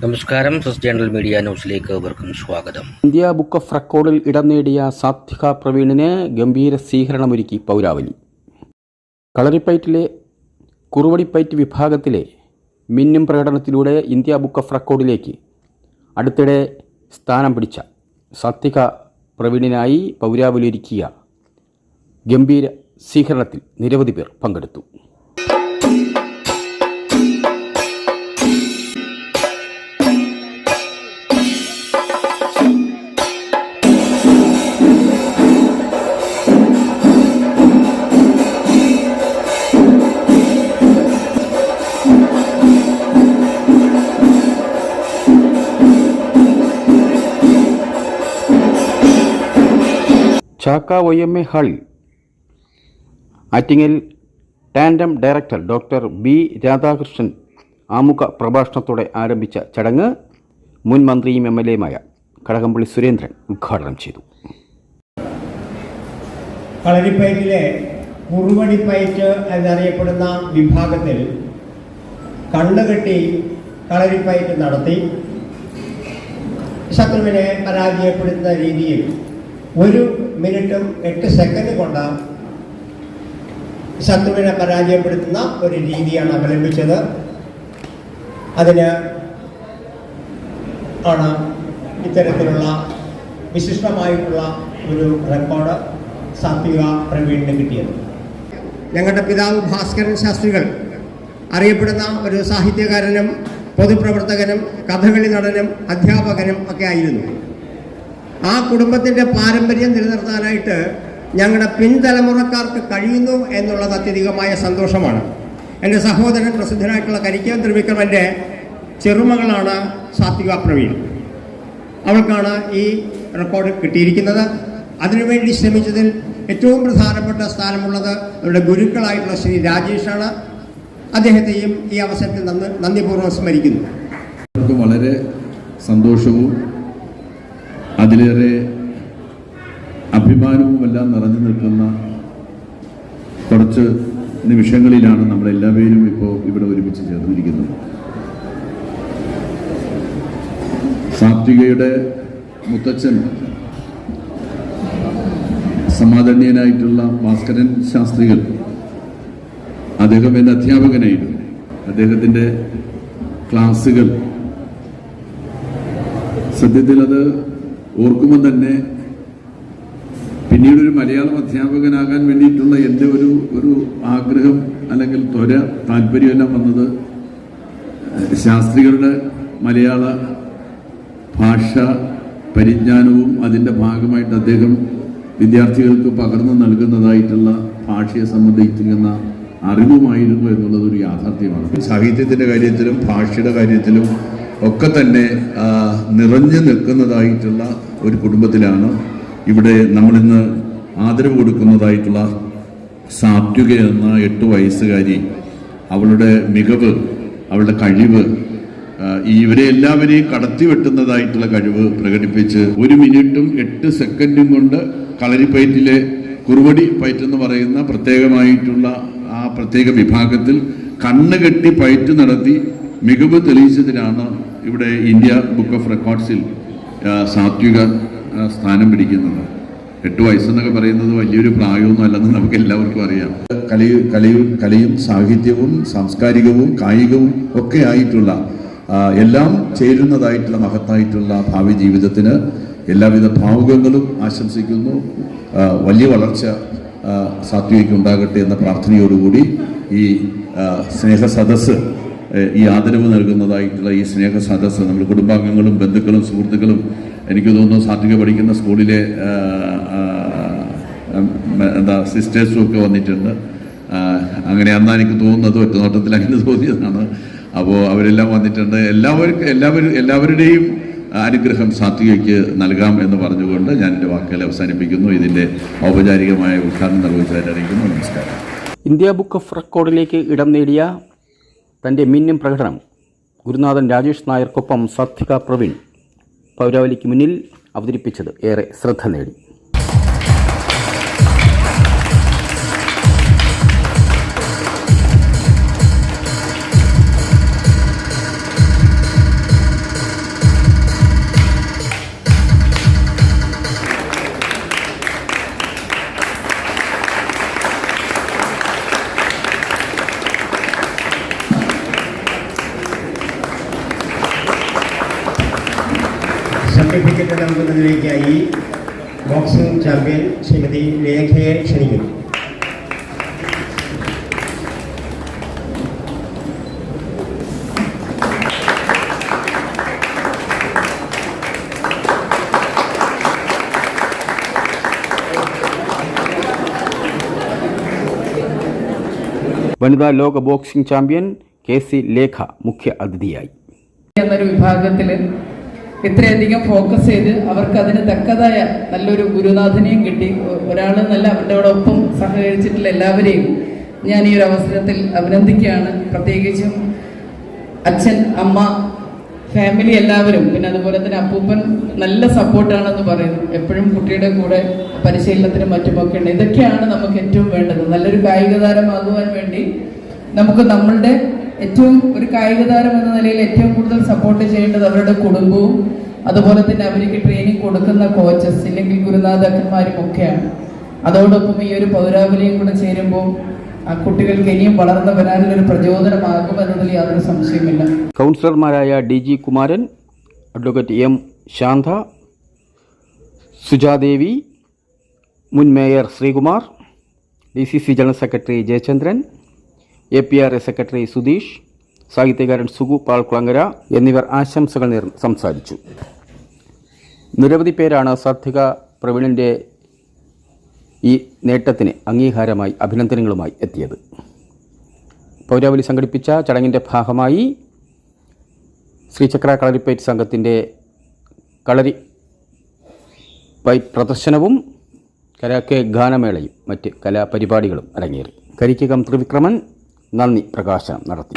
നമസ്കാരം സസ് journal media ന്യൂസിലേക്ക് അവർക്കും സ്വാഗതം. ഇന്ത്യ ബുക്ക് ഓഫ് റെക്കോർഡിൽ ഇടം നേടിയ സാത്വിക പ്രവീണിന് ഗംഭീര സ്വീകരണമൊരുക്കി പൗരാവലി. കളരിപ്പയറ്റിലെ കുറുവടിപ്പയറ്റ് വിഭാഗത്തിലെ മിന്നും പ്രകടനത്തിലൂടെ ഇന്ത്യ ബുക്ക് ഓഫ് റെക്കോർഡിലേക്ക് അടുത്തിടെ സ്ഥാനം പിടിച്ച സാത്വിക പ്രവീണിനായി പൗരാവലി ഒരുക്കിയ ഗംഭീര സ്വീകരണത്തിൽ നിരവധി പേർ പങ്കെടുത്തു. Chakka Y M A hull ആറ്റിങ്ങിൽ tandem director doctor B Radhakrishnan ആമുഖ പ്രഭാഷണത്തോടെ ആരംഭിച്ച ചടങ്ങ് മുൻ മന്ത്രിയും എം എൽ എയുമായ കടകംപള്ളി സുരേന്ദ്രൻ ഉദ്ഘാടനം ചെയ്തു. കളരിപ്പയറ്റിലെ കുറുവടിപ്പയറ്റ് എന്നറിയപ്പെടുന്ന വിഭാഗത്തിൽ കണ്ണുകെട്ടി കളരിപ്പയറ്റ് നടത്തി ശത്രുവിനെ പരാജയപ്പെടുത്തുന്ന രീതിയിൽ ഒരു മിനിറ്റും എട്ട് സെക്കൻഡ് കൊണ്ട് ശത്രുവിനെ പരാജയപ്പെടുത്തുന്ന ഒരു രീതിയാണ് അവലംബിച്ചത്. അതിന് ആണ് ഇത്തരത്തിലുള്ള വിശിഷ്ടമായിട്ടുള്ള ഒരു റെക്കോർഡ് സാത്വിക പ്രവീണിന് കിട്ടിയത്. ഞങ്ങളുടെ പിതാവ് ഭാസ്കരൻ ശാസ്ത്രികൾ അറിയപ്പെടുന്ന ഒരു സാഹിത്യകാരനും പൊതുപ്രവർത്തകനും കഥകളി നടനും അധ്യാപകനും ഒക്കെ ആയിരുന്നു. ആ കുടുംബത്തിന്റെ പാരമ്പര്യം നിലനിർത്താനായിട്ട് ഞങ്ങളുടെ പിൻതലമുറക്കാർക്ക് കഴിയുന്നു എന്നുള്ളത് അത്യധികമായ സന്തോഷമാണ്. എന്റെ സഹോദരൻ പ്രസിദ്ധനായിട്ടുള്ള കരിക്കൻ ത്രിവിക്രമന്റെ ചെറുമകളാണ് സാത്വിക പ്രവീൺ അവൾക്കാണ് ഈ റെക്കോർഡ് കിട്ടിയിരിക്കുന്നത്. അതിനുവേണ്ടി ശ്രമിച്ചതിൽ ഏറ്റവും പ്രധാനപ്പെട്ട സ്ഥാനമുള്ളത് അവരുടെ ഗുരുക്കളായിട്ടുള്ള ശ്രീ രാജേഷാണ്. അദ്ദേഹത്തെയും ഈ അവസരത്തിൽ നന്ദി നന്ദിപൂർവം സ്മരിക്കുന്നു. വളരെ സന്തോഷവും അതിലേറെ അഭിമാനവും എല്ലാം നിറഞ്ഞു നിൽക്കുന്ന കുറച്ച് നിമിഷങ്ങളിലാണ് നമ്മളെല്ലാവരും ഇപ്പോൾ ഇവിടെ ഒരുമിച്ച് ചേർന്നിരിക്കുന്നത്. സാത്വികയുടെ മുത്തച്ഛൻ സമാദരണീയനായിട്ടുള്ള ഭാസ്കരൻ ശാസ്ത്രികൾ അദ്ദേഹം എന്റെ അധ്യാപകനായിരുന്നു. അദ്ദേഹത്തിന്റെ ക്ലാസ്സുകൾ. സത്യത്തിൽ അത് ഓർക്കുമ്പോൾ തന്നെ പിന്നീട് ഒരു മലയാളം അധ്യാപകനാകാൻ വേണ്ടിയിട്ടുള്ള എന്റെ ഒരു ഒരു ആഗ്രഹം അല്ലെങ്കിൽ ത്വര താല്പര്യമെല്ലാം വന്നത് ശാസ്ത്രികളുടെ മലയാള ഭാഷ പരിജ്ഞാനവും അതിന്റെ ഭാഗമായിട്ട് അദ്ദേഹം വിദ്യാർത്ഥികൾക്ക് പകർന്നു നൽകുന്നതായിട്ടുള്ള ഭാഷയെ സംബന്ധിക്കുന്ന അറിവുമായിരുന്നു എന്നുള്ളത് ഒരു യാഥാർത്ഥ്യമാണ്. സാഹിത്യത്തിന്റെ കാര്യത്തിലും ഭാഷയുടെ കാര്യത്തിലും ഒക്കെ തന്നെ നിറഞ്ഞു നിൽക്കുന്നതായിട്ടുള്ള ഒരു കുടുംബത്തിലാണ് ഇവിടെ നമ്മളിന്ന് ആദരവ് കൊടുക്കുന്നതായിട്ടുള്ള സാത്വിക എന്ന എട്ട് വയസ്സുകാരി അവളുടെ മികവ് അവളുടെ കഴിവ് ഇവരെ എല്ലാവരെയും കടത്തിവെട്ടുന്നതായിട്ടുള്ള കഴിവ് പ്രകടിപ്പിച്ച് ഒരു മിനിറ്റും എട്ട് സെക്കൻഡും കൊണ്ട് കളരിപ്പയറ്റിലെ കുറുവടി പയറ്റെന്ന് പറയുന്ന പ്രത്യേകമായിട്ടുള്ള ആ പ്രത്യേക വിഭാഗത്തിൽ കണ്ണുകെട്ടി പയറ്റ് നടത്തി മികവ് തെളിയിച്ചതിനാണ് ഇവിടെ ഇന്ത്യ ബുക്ക് ഓഫ് റെക്കോർഡ്സിൽ സാത്വിക സ്ഥാനം പിടിക്കുന്നത്. എട്ട് വയസ്സെന്നൊക്കെ പറയുന്നത് വലിയൊരു പ്രായമൊന്നും അല്ലെന്ന് നമുക്ക് എല്ലാവർക്കും അറിയാം. കലി കലയും കലയും സാഹിത്യവും സാംസ്കാരികവും കായികവും ഒക്കെ ആയിട്ടുള്ള എല്ലാം ചേരുന്നതായിട്ടുള്ള മഹത്തായിട്ടുള്ള ഭാവി ജീവിതത്തിന് എല്ലാവിധ ഭാവുകങ്ങളും ആശംസിക്കുന്നു. വലിയ വളർച്ച സാത്വികയ്ക്ക് ഉണ്ടാകട്ടെ എന്ന പ്രാർത്ഥനയോടുകൂടി ഈ സ്നേഹ സദസ്സ് ഈ ആദരവ് നൽകുന്നതായിട്ടുള്ള ഈ സ്നേഹ സദസ്സ് നമ്മൾ കുടുംബാംഗങ്ങളും ബന്ധുക്കളും സുഹൃത്തുക്കളും എനിക്ക് തോന്നുന്നു സാത്വിക പഠിക്കുന്ന സ്കൂളിലെ എന്താ സിസ്റ്റേഴ്സും ഒക്കെ വന്നിട്ടുണ്ട്. അങ്ങനെ അന്നാ എനിക്ക് തോന്നുന്നത് ഒറ്റ നോട്ടത്തിൽ അങ്ങനെ തോന്നിയതാണ്. അപ്പോൾ അവരെല്ലാം വന്നിട്ടുണ്ട്. എല്ലാവർക്കും എല്ലാവരും എല്ലാവരുടെയും അനുഗ്രഹം സാത്വികയ്ക്ക് നൽകാം എന്ന് പറഞ്ഞുകൊണ്ട് ഞാൻ എന്റെ വാക്കുകൾ അവസാനിപ്പിക്കുന്നു. ഇതിന്റെ ഔപചാരികമായ ഉദ്ഘാടനം നിർവഹിച്ചതായിട്ട് അറിയിക്കുന്നു. നമസ്കാരം. ഇന്ത്യ ബുക്ക് ഓഫ് റെക്കോർഡിലേക്ക് ഇടം നേടിയ തന്റെ മിന്നും പ്രകടനം ഗുരുനാഥൻ രാജേഷ് നായർക്കൊപ്പം സാത്വിക പ്രവീൺ പൗരാവലിക്ക് മുന്നിൽ അവതരിപ്പിച്ചത് ഏറെ ശ്രദ്ധ നേടി. സർട്ടിഫിക്കറ്റ് നൽകുന്നതിലേക്കായി ബോക്സിംഗ് ചാമ്പ്യൻ ശ്രീമതി ലേഖയെ ക്ഷണിക്കുന്നു വനിതാ ലോക boxing champion K C Lekha മുഖ്യ അതിഥിയായി എന്നൊരു വിഭാഗത്തിൽ ഇത്രയധികം ഫോക്കസ് ചെയ്ത് അവർക്ക് അതിന് തക്കതായ നല്ലൊരു ഗുരുനാഥനെയും കിട്ടി. ഒരാൾ നല്ല അവരുടെ ഒപ്പം സഹകരിച്ചിട്ടുള്ള എല്ലാവരെയും ഞാൻ ഈ ഒരു അവസരത്തിൽ അഭിനന്ദിക്കുകയാണ്. പ്രത്യേകിച്ചും അച്ഛൻ അമ്മ ഫാമിലി എല്ലാവരും പിന്നെ അതുപോലെ തന്നെ അപ്പൂപ്പൻ നല്ല സപ്പോർട്ടാണെന്ന് പറയുന്നു എപ്പോഴും കുട്ടിയുടെ കൂടെ പരിശീലനത്തിനും മറ്റുമൊക്കെ ഉണ്ട്. ഇതൊക്കെയാണ് നമുക്ക് ഏറ്റവും വേണ്ടത്. നല്ലൊരു കായിക താരമാകുവാൻ വേണ്ടി നമുക്ക് നമ്മളുടെ ഏറ്റവും ഒരു കായിക താരം എന്ന നിലയിൽ ഏറ്റവും കൂടുതൽ സപ്പോർട്ട് ചെയ്യേണ്ടത് അവരുടെ കുടുംബവും അതുപോലെ തന്നെ അവർക്ക് ട്രെയിനിങ് കൊടുക്കുന്ന കോച്ചസ് ഇല്ലെങ്കിൽ ഗുരുനാഥന്മാരും ഒക്കെയാണ്. അതോടൊപ്പം ഈ ഒരു പൗരാവലിയും കൂടെ ചേരുമ്പോൾ ആ കുട്ടികൾക്ക് ഇനിയും വളർന്നു വരാനുള്ളൊരു പ്രചോദനമാകുമെന്നതിൽ യാതൊരു സംശയമില്ല കൗൺസിലർമാരായ D G Kumaran advocate M Shantha Sujadevi മുൻ mayor Sreekumar D C C general secretary Jayachandran A P R A secretary Sudheesh സാഹിത്യകാരൻ സുഗു പാൾക്കുളങ്ങര എന്നിവർ ആശംസകൾ നേർന്ന് സംസാരിച്ചു. നിരവധി പേരാണ് സാത്വിക പ്രവീണിന്റെ ഈ നേട്ടത്തിന് അംഗീകാരമായി അഭിനന്ദനങ്ങളുമായി എത്തിയത്. പൗരാവലി സംഘടിപ്പിച്ച ചടങ്ങിന്റെ ഭാഗമായി ശ്രീചക്ര കളരിപ്പയറ്റ് സംഘത്തിന്റെ കളരി പ്രദർശനവും കരാക്കെ ഗാനമേളയും മറ്റ് കലാപരിപാടികളും അരങ്ങേറി. കരിക്കകം ത്രിവിക്രമൻ നന്ദി പ്രകാശനം നടത്തി